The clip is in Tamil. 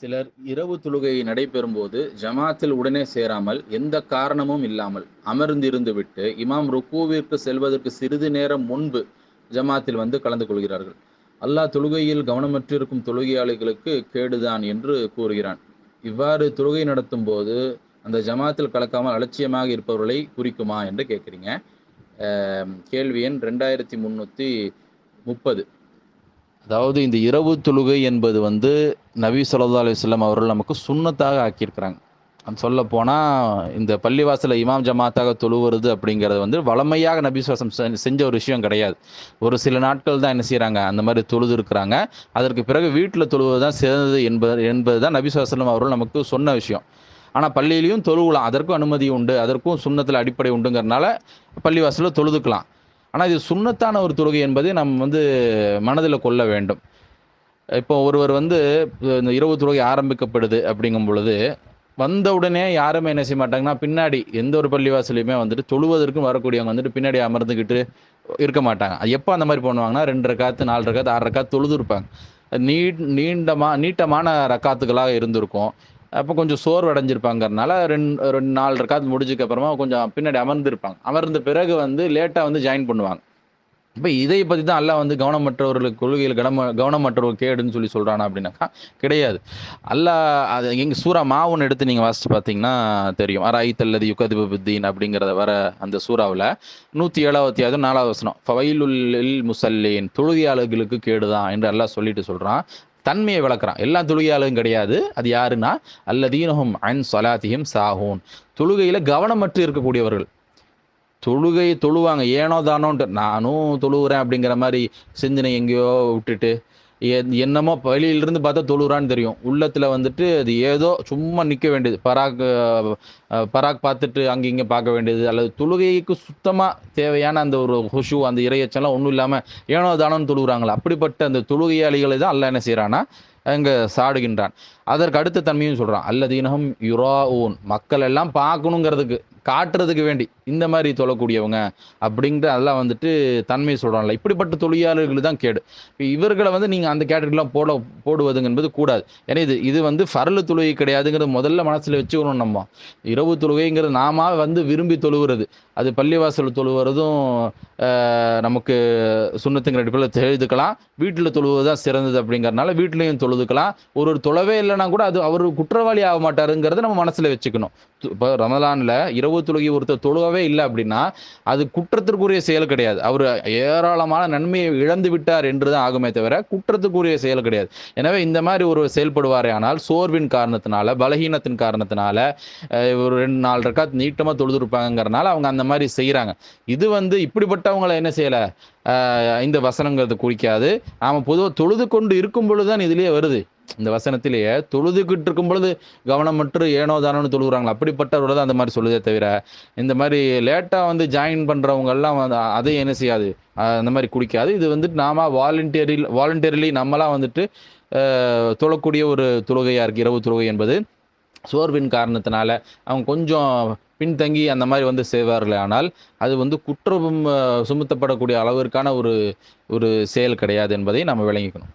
சிலர் இரவு தொழுகை நடைபெறும் போது ஜமாத்தில் உடனே சேராமல் எந்த காரணமும் இல்லாமல் அமர்ந்திருந்து விட்டு இமாம் ருக்கூவிற்கு செல்வதற்கு சிறிது நேரம் முன்பு ஜமாத்தில் வந்து கலந்து கொள்கிறார்கள். அல்லாஹ் தொழுகையில் கவனமற்றிருக்கும் தொழுகையாளிகளுக்கு கேடுதான் என்று கூறுகிறான். இவ்வாறு தொழுகை நடத்தும் போது அந்த ஜமாத்தில் கலக்காமல் அலட்சியமாக இருப்பவர்களை குறிக்குமா என்று கேட்குறீங்க. கேள்வி எண் ரெண்டாயிரத்தி முந்நூற்றி முப்பது. அதாவது இந்த இரவு தொழுகை என்பது வந்து நபி சொல்லா அலுவலம் அவர்கள் நமக்கு சுண்ணத்தாக ஆக்கியிருக்கிறாங்க. சொல்ல போனால் இந்த பள்ளிவாசலில் இமாம் ஜமாத்தாக தொழுவுறது அப்படிங்கிறது வந்து வளமையாக நபி சுவாசம் செஞ்ச ஒரு விஷயம் கிடையாது. ஒரு சில நாட்கள் தான் என்ன செய்கிறாங்க அந்த மாதிரி தொழுது இருக்கிறாங்க அதற்கு பிறகு வீட்டில் தொழுவது தான் சிறந்தது என்பது என்பது தான் நபி சுவாசலம் அவர்கள் நமக்கு சொன்ன விஷயம். ஆனால் பள்ளியிலையும் தொழுகலாம் அதற்கும் அனுமதி உண்டு அதற்கும் சுண்ணத்தில் அடிப்படை உண்டுங்கிறனால பள்ளிவாசலில் தொழுதுக்கலாம். ஆனால் இது சுண்ணத்தான ஒரு தொழுகை என்பதை நம்ம வந்து மனதில் கொள்ள வேண்டும். இப்போ ஒருவர் வந்து இந்த இரவு தொழுகை ஆரம்பிக்கப்படுது அப்படிங்கும் பொழுது வந்த உடனே யாருமே என்ன செய்ய மாட்டாங்கன்னா பின்னாடி எந்த ஒரு பள்ளிவாசலையுமே வந்துட்டு தொழுவதற்கும் வரக்கூடியவங்க வந்துட்டு பின்னாடி அமர்ந்துக்கிட்டு இருக்க மாட்டாங்க. எப்போ அந்த மாதிரி பண்ணுவாங்கன்னா ரெண்டு ரக்காத்து நாலு ரக்காத்து ஆறு ரக்காத்து தொழுது இருப்பாங்க. நீட் நீண்டமா நீட்டமான ரக்காத்துகளாக இருந்திருக்கும். அப்போ கொஞ்சம் சோர்வடைஞ்சிருப்பாங்கிறதுனால ரெண்டு ரெண்டு நாள் ரக்காத்து முடிஞ்சதுக்கு அப்புறமா கொஞ்சம் பின்னாடி அமர்ந்திருப்பாங்க. அமர்ந்த பிறகு வந்து லேட்டாக வந்து ஜாயின் பண்ணுவாங்க. இப்போ இதை பற்றி தான் அல்லா வந்து கவனமற்றவர்களுக்கு கொள்கையில் கவனம கவனமற்றவர்கள் கேடுன்னு சொல்லி சொல்கிறானா அப்படின்னாக்கா கிடையாது. அல்லா அது எங்கள் சூறா மாவுன்னு எடுத்து நீங்கள் வாசித்து பார்த்தீங்கன்னா தெரியும். அராய் தல்லது யுகதிபுத்தீன் அப்படிங்கிறத வர அந்த சூறாவில் நூற்றி ஏழாவத்தி ஆறு நாலாவது வசனம். ஃபவைலுல் முசல்லேன் தொழுகையாளர்களுக்கு கேடுதான் என்று எல்லாம் சொல்லிட்டு சொல்கிறான் தன்மையை விளக்குறான். எல்லா தொழுகையாலும் கிடையாது. அது யாருன்னா அல்லதீனஹும் அன் சலாத்தியும் சாஹூன். தொழுகையில் கவனமற்று இருக்கக்கூடியவர்கள். தொழுகை தொழுவாங்க. ஏனோ தானோன்ட்டு நானும் தொழுகிறேன் அப்படிங்கிற மாதிரி சிந்தனை எங்கேயோ விட்டுட்டு என்னமோ வெளியிலிருந்து பார்த்தா தொழுறான்னு தெரியும். உள்ளத்தில் வந்துட்டு அது ஏதோ சும்மா நிற்க வேண்டியது. பராக் பராக் பார்த்துட்டு அங்கே இங்கே பார்க்க வேண்டியது. அல்லது தொழுகைக்கு சுத்தமாக தேவையான அந்த ஒரு ஹுஷு அந்த இறையச்செல்லாம் ஒன்றும் இல்லாமல் ஏனோ தானோன்னு தொழுகிறாங்களா? அப்படிப்பட்ட அந்த தொழுகையாளிகளை தான் அல்ல என்ன செய்கிறான்னா அங்கே சாடுகின்றான். அதற்கு அடுத்த தன்மையும் சொல்கிறான் அல்லதீனகம் யுரா ஊன் மக்கள் எல்லாம் பார்க்கணுங்கிறதுக்கு. காட்டுறதுக்கு வேண்டி இந்த மாதிரி தொழக்கூடியவங்க அப்படிங்கிற அதெல்லாம் வந்துட்டு தன்மை சொல்கிறான்ல இப்படிப்பட்ட தொழிலாளர்கள் தான் கேடு. இப்போ இவர்களை வந்து நீங்கள் அந்த கேட்டகரிலாம் போட போடுவதுங்க என்பது கூடாது. ஏன்னா இது இது வந்து ஃபரல் தொழுகை கிடையாதுங்கிறது முதல்ல மனசில் வச்சுக்கணும் நம்ம. இரவு தொழுகைங்கிறது நாம வந்து விரும்பி தொழுகிறது. அது பள்ளிவாசல் தொழுவுறதும் நமக்கு சுண்ணத்துங்கிற அடிப்படையில் தெரிஞ்சுக்கலாம். வீட்டில் தொழுவது தான் சிறந்தது அப்படிங்கிறனால வீட்லேயும் தொழுதுக்கலாம். ஒரு ஒரு தொலைவே இல்லைனா கூட அது அவர் குற்றவாளி ஆக மாட்டாருங்கிறத நம்ம மனசில் வச்சுக்கணும். இப்போ ரமலானில் இரவு தொழுகி ஒருத்தர் தொழுகவே இல்லை அப்படின்னா அது குற்றத்திற்குரிய செயல் கிடையாது. அவர் ஏராளமான நன்மையை இழந்து விட்டார் என்று தான் ஆகுமே தவிர குற்றத்துக்குரிய செயல் கிடையாது. எனவே இந்த மாதிரி ஒரு செயல்படுவாரே ஆனால் சோர்வின் காரணத்தினால பலகீனத்தின் காரணத்தினால ஒரு ரெண்டு நாலு ரக்காத் நீட்டமாக தொழுதுருப்பாங்கிறனால அவங்க அந்த மாதிரி செய்கிறாங்க இது வந்து இப்படிப்பட்டவங்களை என்ன செய்யலை? இந்த வசனங்கிறது குறிக்காது. நாம் பொதுவாக தொழுது கொண்டு இருக்கும் பொழுது தான் இதுலேயே வருது. இந்த வசனத்திலேயே தொழுதுகிட்டு இருக்கும் பொழுது கவனமற்று ஏனோ தானோன்னு தொழுகிறாங்களா? அப்படிப்பட்டவரோட தான் அந்த மாதிரி சொல்லுதே தவிர இந்த மாதிரி லேட்டாக வந்து ஜாயின் பண்ணுறவங்கெல்லாம் வந்து அதையும் என்ன செய்யாது? அந்த மாதிரி குடிக்காது. இது வந்துட்டு நாம வாலண்டியரில் வாலண்டியர்லி நம்மளாம் வந்துட்டு தொழக்கூடிய ஒரு தொழுகையாக இருக்குது இரவு தொழுகை என்பது. சோர்வின் காரணத்தினால அவங்க கொஞ்சம் பின்தங்கி அந்த மாதிரி வந்து செய்வார்கள். ஆனால் அது வந்து குற்றம் சுமத்தப்படக்கூடிய அளவிற்கான ஒரு ஒரு செயல் கிடையாது என்பதை நம்ம விளங்கிக்கணும்.